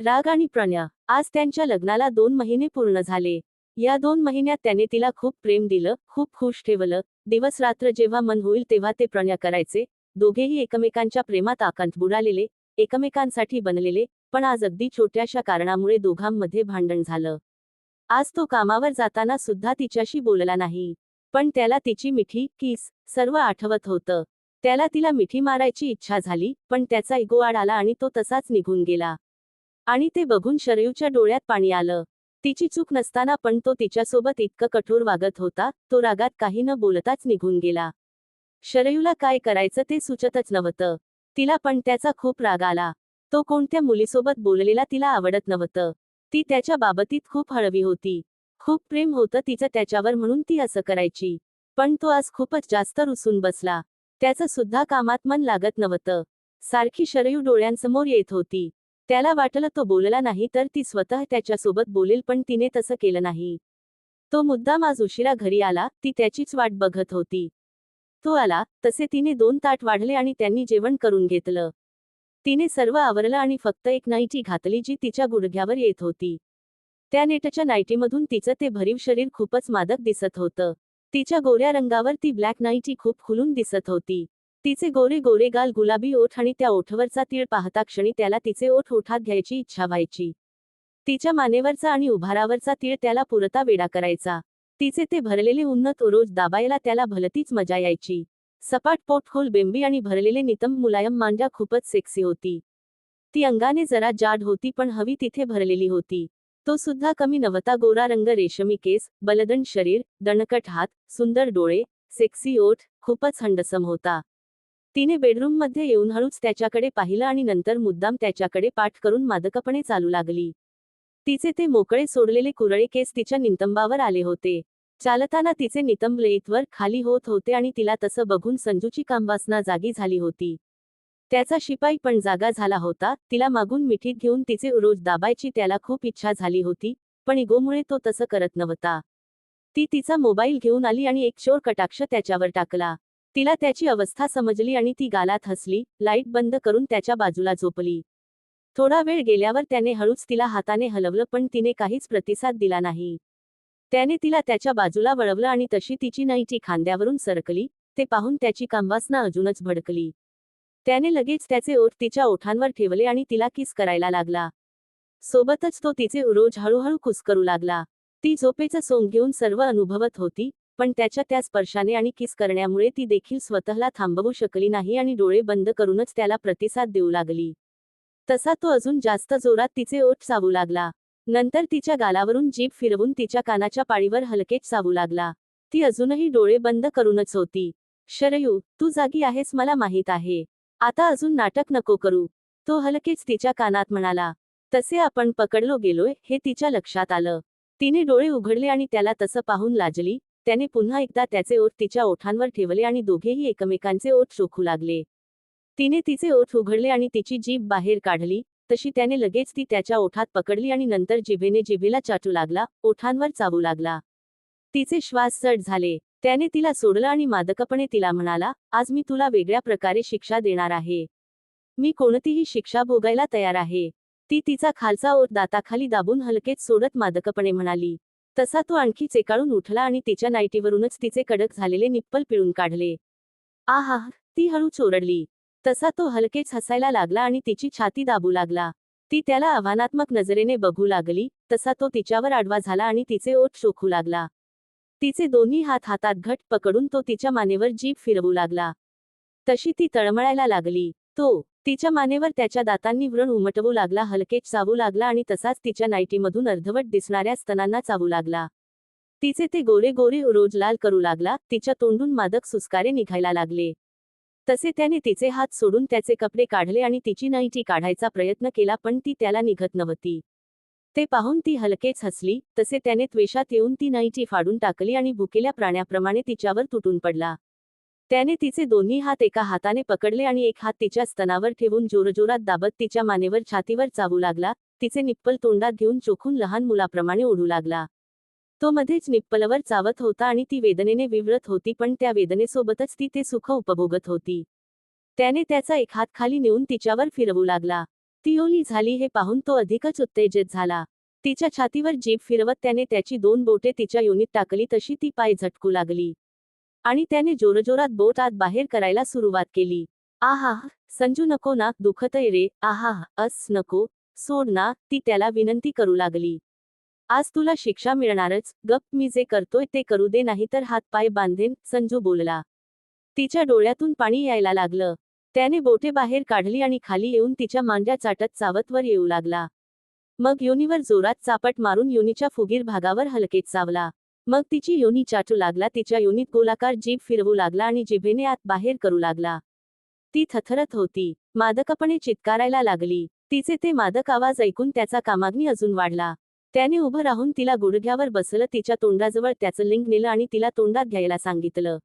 राग आणि प्रण्या आज त्यांच्या लग्नाला दोन महिने पूर्ण झाले. या दोन महिन्यात त्याने तिला खूप प्रेम दिलं खूप खुश ठेवलं. दिवस रात्र जेव्हा मन होईल तेव्हा ते प्रणय करायचे. दोघेही एकमेकांच्या प्रेमात आकांत बुडालेले एकमेकांसाठी बनलेले पण आज अगदी छोट्याशा कारणामुळे दोघांमध्ये भांडण झालं. आज तो कामावर जाताना सुद्धा तिच्याशी बोलला नाही. पण त्याला तिची मिठी किस सर्व आठवत होतं. त्याला तिला मिठी मारायची इच्छा झाली पण त्याचा इगोआड आला आणि तो तसाच निघून गेला. आणि ते बघून शरयूच्या डोळ्यात पाणी आलं. तिची चूक नसताना पण तो तिच्यासोबत इतकं कठोर वागत होता तो रागात काही न बोलताच निघून गेला. शरयूला काय करायचं ते सुचतच नव्हतं. तिला पण त्याचा खूप राग आला. तो कोणत्या मुलीसोबत बोललेला तिला आवडत नव्हतं. ती त्याच्या बाबतीत खूप हळवी होती. खूप प्रेम होतं तिचं त्याच्यावर म्हणून ती असं करायची. पण तो आज खूपच जास्त रुसून बसला. त्याचं सुद्धा कामात मन लागत नव्हतं. सारखी शरयू डोळ्यांसमोर येत होती. त्याला वाटलं तो बोलला नाही तर ती स्वतः त्याच्यासोबत बोलेल पण तिने तसं केलं नाही. तो मुद्दाम आज उशिरा घरी आला ती त्याचीच वाट बघत होती. तो आला तसे तिने दोन ताट वाढले आणि त्यांनी जेवण करून घेतलं. तिने सर्व आवरलं आणि फक्त एक नाईटी घातली जी तिच्या गुडघ्यावर येत होती. त्या नेटच्या नाईटीमधून तिचं ते भरीव शरीर खूपच मादक दिसत होतं. तिच्या गोऱ्या रंगावर ती ब्लॅक नाईटी खूप खुलून दिसत होती. तिचे गोरे गोरे गाल गुलाबी ओठ आणि त्या ओठवरचा तीळ पाहता क्षणी त्याला तिचे ओठ ओठात घ्यायची इच्छा व्हायची. तिच्या मानेवरचा आणि उभारावरचा तीळ त्याला पुरता वेडा करायचा. तिचे ते भरलेले उन्नत रोज दाबायला त्याला भलतीच मजा यायची. सपाट पोटखोल बेंबी आणि भरलेले नितंब मुलायम मांजा खूपच सेक्सी होती. ती अंगाने जरा जाड होती पण हवी तिथे भरलेली होती. तो सुद्धा कमी नवता गोरा रंग रेशमी केस बलदंड शरीर दणकट हात सुंदर डोळे सेक्सी ओठ खूपच हंडसम होता. तिने बेडरूममध्ये येऊन हळूच त्याच्याकडे पाहिलं आणि नंतर मुद्दाम त्याच्याकडे पाठ करून मादकपणे चालू लागली. तिचे ते मोकळे सोडलेले कुरळे केस तिच्या नितंबावर आले होते. चालताना तिचे नितंब लेईतवर खाली होत होते आणि तिला तसं बघून संजूची कामवासना जागी झाली होती. त्याचा शिपाई पण जागा झाला होता तिला मागून मिठीत घेऊन तिचे उरोज दाबायची त्याला खूप इच्छा झाली होती पण इगोमुळे तो तसं करत नव्हता. ती तिचा मोबाईल घेऊन आली आणि एक चोर कटाक्ष त्याच्यावर टाकला. तिला त्याची अवस्था समजली आणि ती गालात हसली लाइट बंद करून त्याच्या बाजूला झोपली. थोडा वेळ गेल्यावर त्याने हळूच तिला हाताने हलवलं पण तिने काहीच प्रतिसाद दिला नाही. त्याने तिला त्याच्या बाजूला वळवलं आणि तशी तिची नाईची खांद्यावरून सरकली ते पाहून त्याची कामवासना अजूनच भडकली. त्याने लगेच त्याचे ओठ तिच्या ओठांवर ठेवले आणि तिला किस करायला लागला. सोबतच तो तिचे उरोज हळूहळू कुसकरू लागला. ती झोपेचं सोंग घेऊन सर्व अनुभवत होती पण त्याच्या त्या स्पर्शाने आणि किस करण्यामुळे ती देखील स्वतःला थांबवू शकली नाही आणि डोळे बंद करूनच त्याला प्रतिसाद देऊ लागली. तसा तो अजून जास्त जोरात तिचे ओठ चावू लागला. नंतर तिच्या गालावरून जीभ फिरवून तिच्या कानाच्या पाळीवर हलकेच चावू लागला. ती अजूनही डोळे बंद करूनच होती. शरयू तू जागी आहेस मला माहीत आहे. आता अजून नाटक नको करू. तो हलकेच तिच्या कानात म्हणाला. तसे आपण पकडलो गेलोय हे तिच्या लक्षात आलं. तिने डोळे उघडले आणि त्याला तसं पाहून लाजली. त्याने पुन्हा एकदा त्याचे ओठ तिच्या ओठांवर ठेवले आणि दोघेही एकमेकांचे ओठ चोखू लागले. तिने तिचे ओठ उघडले आणि तिची जीभ बाहेर काढली तशी त्याने लगेच ती त्याच्या ओठात पकडली आणि नंतर जिभेने जिभेला चाटू लागला ओठांवर चावू लागला. तिचे श्वास चढ झाले. त्याने तिला सोडलं आणि मादकपणे तिला म्हणाला आज मी तुला वेगळ्या प्रकारे शिक्षा देणार आहे. मी कोणतीही शिक्षा भोगायला तयार आहे. ती तिचा खालचा ओठ दाताखाली दाबून हलकेच सोडत मादकपणे म्हणाली. तसा तो आणखी चेकाळून उठला आणि तिच्या नाईटीवरूनच तिचे कडक झालेले निप्पल पिळून काढले. आहा ती हळू चोरडली. तसा तो हलकेच हसायला लागला आणि तिची छाती दाबू लागला. ती त्याला आव्हानात्मक नजरेने बघू लागली तसा तो तिच्यावर आडवा झाला आणि तिचे ओठ शोखू लागला. तिचे दोन्ही हात हातात घट पकडून तो तिच्या मानेवर जीभ फिरवू लागला. तशी ती तळमळायला लागली. तो तिच्या मानेवर त्याच्या दातांनी व्रण उमटवू लागला हलकेच चावू लागला आणि तसाच तिच्या नाईटीमधून अर्धवट दिसणाऱ्या स्तनांना चावू लागला. तिचे ते गोरे गोरे रोज लाल करू लागला तिच्या तोंडून मादक सुस्कारे निघायला लागले. तसे त्याने तिचे हात सोडून त्याचे कपडे काढले आणि तिची नाईटी काढायचा प्रयत्न केला पण ती त्याला निघत नव्हती. ते पाहून ती हलकेच हसली तसे त्याने त्वेषात येऊन ती नाईटी फाडून टाकली आणि भुकेल्या प्राण्याप्रमाणे तिच्यावर तुटून पडला. त्याने तिचे दोन्ही हात एका हाताने पकडले आणि एक हात तिच्या स्तनावर ठेवून जोरजोरात दाबत तिच्या मानेवर छातीवर चावू लागला. तिचे निप्पल तोंडात घेऊन चोखून लहान मुलाप्रमाणे ओढू लागला. तो मध्येच निप्पलवर चावत होता आणि ती वेदनेने विव्रत होती पण त्या वेदनेसोबतच ती ते सुख उपभोगत होती. त्याने त्याचा एक हात खाली नेऊन तिच्यावर फिरवू लागला. ती ओली झाली हे पाहून तो अधिकच उत्तेजित झाला. तिच्या छातीवर जीभ फिरवत त्याने त्याची दोन बोटे तिच्या योनीत टाकली तशी ती पाय झटकू लागली. आणि त्याने जोरजोरात बोट आत बाहेर करायला सुरुवात केली. आहा संजू नको ना दुखतय रे. आहा अस नको. सोड ना ती त्याला विनंती करू लागली. आज तुला शिक्षा मिळणारच. गप मी जे करतोय ते करू दे नाही तर हातपाय बांधेन संजू बोलला. तिच्या डोळ्यातून पाणी यायला लागलं. त्याने बोटे बाहेर काढली आणि खाली येऊन तिच्या मांड्या चाटत चावतवर येऊ लागला. मग योनीवर जोरात चापट मारून योनीच्या फुगीर भागावर हलकेत चावला. मग तिची योनी चाटू लागला तिच्या योनीत गोलाकार जीभ फिरवू लागला आणि जिभेने आत बाहेर करू लागला. ती थथरत होती. मादकपणे चित्कारायला लागली. तिचे ते मादक आवाज ऐकून त्याचा कामाग्नी अजून वाढला. त्याने उभं राहून तिला गुडघ्यावर बसलं तिच्या तोंडाजवळ त्याचं लिंग नेलं आणि तिला तोंडात घ्यायला सांगितलं.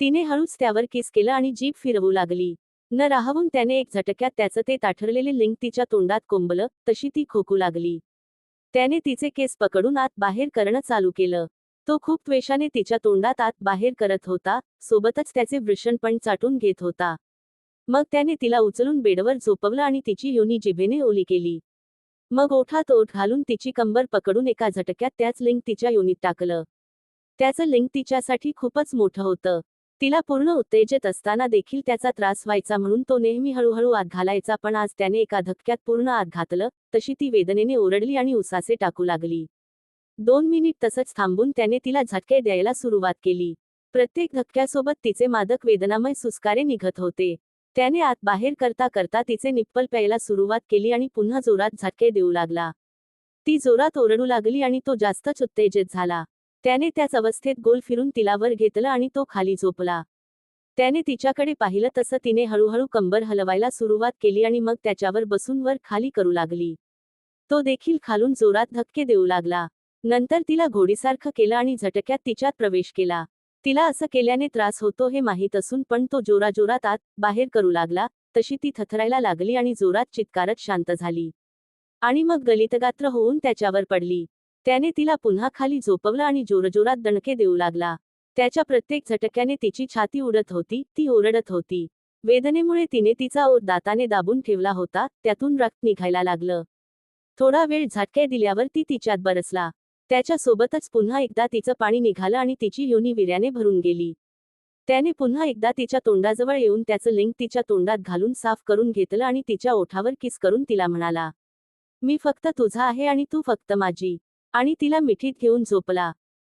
तिने हळूच त्यावर किस केलं आणि जीभ फिरवू लागली. न राहवून त्याने एक झटक्यात त्याचं ते ताठरलेले लिंग तिच्या तोंडात कोंबलं तशी ती खोकू लागली. त्याने तिचे केस पकडून आत बाहेर करणं चालू केलं. तो खूप त्वेषाने तिच्या तोंडात आत बाहेर करत होता सोबतच त्याचे वृषण पण चाटून घेत होता. मग त्याने तिला उचलून बेडवर झोपवलं आणि तिची योनी जिभेने ओली केली. मग ओठात ओठ घालून तिची कंबर पकडून एका झटक्यात त्याच लिंग तिच्या योनीत टाकलं. त्याचं लिंग तिच्यासाठी खूपच मोठं होतं. तिला पूर्ण उत्तेजित असताना देखील त्याचा त्रास व्हायचा म्हणून तो नेहमी हळूहळू आत घालायचा पण आज त्याने एका धक्क्यात पूर्ण आत घातलं तशी ती वेदनेने ओरडली आणि उसासे टाकू लागली. दोन मिनिट तसंच थांबून त्याने तिला झटके द्यायला सुरुवात केली. प्रत्येक धक्क्यासोबत तिचे मादक वेदनामय सुस्कारे निघत होते. त्याने आत बाहेर करता करता तिचे निप्पल प्यायला सुरुवात केली आणि पुन्हा जोरात झटके देऊ लागला. ती जोरात ओरडू लागली आणि तो जास्तच उत्तेजित झाला. त्याने त्याच अवस्थेत गोल फिरून तिला वर घेतलं आणि तो खाली झोपला. त्याने तिच्याकडे पाहिलं तसं तिने हळूहळू कंबर हलवायला सुरुवात केली आणि मग त्याच्यावर बसून वर खाली करू लागली. तो देखील खालून जोरात धक्के देऊ लागला. नंतर तिला घोडीसारखं केलं आणि झटक्यात तिच्यात प्रवेश केला. तिला असं केल्याने त्रास होतो हे माहीत असून पण तो जोराजोरात आत बाहेर करू लागला तशी ती थथरायला लागली आणि जोरात चित्कारत शांत झाली. आणि मग गलितगात्र होऊन त्याच्यावर पडली. त्याने तिला पुन्हा खाली झोपवलं आणि जोरजोरात दणके देऊ लागला. त्याच्या प्रत्येक झटक्याने तिची छाती उडत होती ती ओरडत होती. वेदनेमुळे तिने तिचा ओर दाताने दाबून ठेवला होता त्यातून रक्त निघायला लागलं. थोडा वेळ झटके दिल्यावर ती तिच्यात बरसला. त्याच्या सोबतच पुन्हा एकदा तिचं पाणी निघालं आणि तिची योनी विर्याने भरून गेली. त्याने पुन्हा एकदा तिच्या तोंडाजवळ येऊन त्याचं लिंग तिच्या तोंडात घालून साफ करून घेतलं आणि तिच्या ओठावर किस करून तिला म्हणाला मी फक्त तुझा आहे आणि तू फक्त माझी. आणि तिला मिठीत घेऊन झोपला.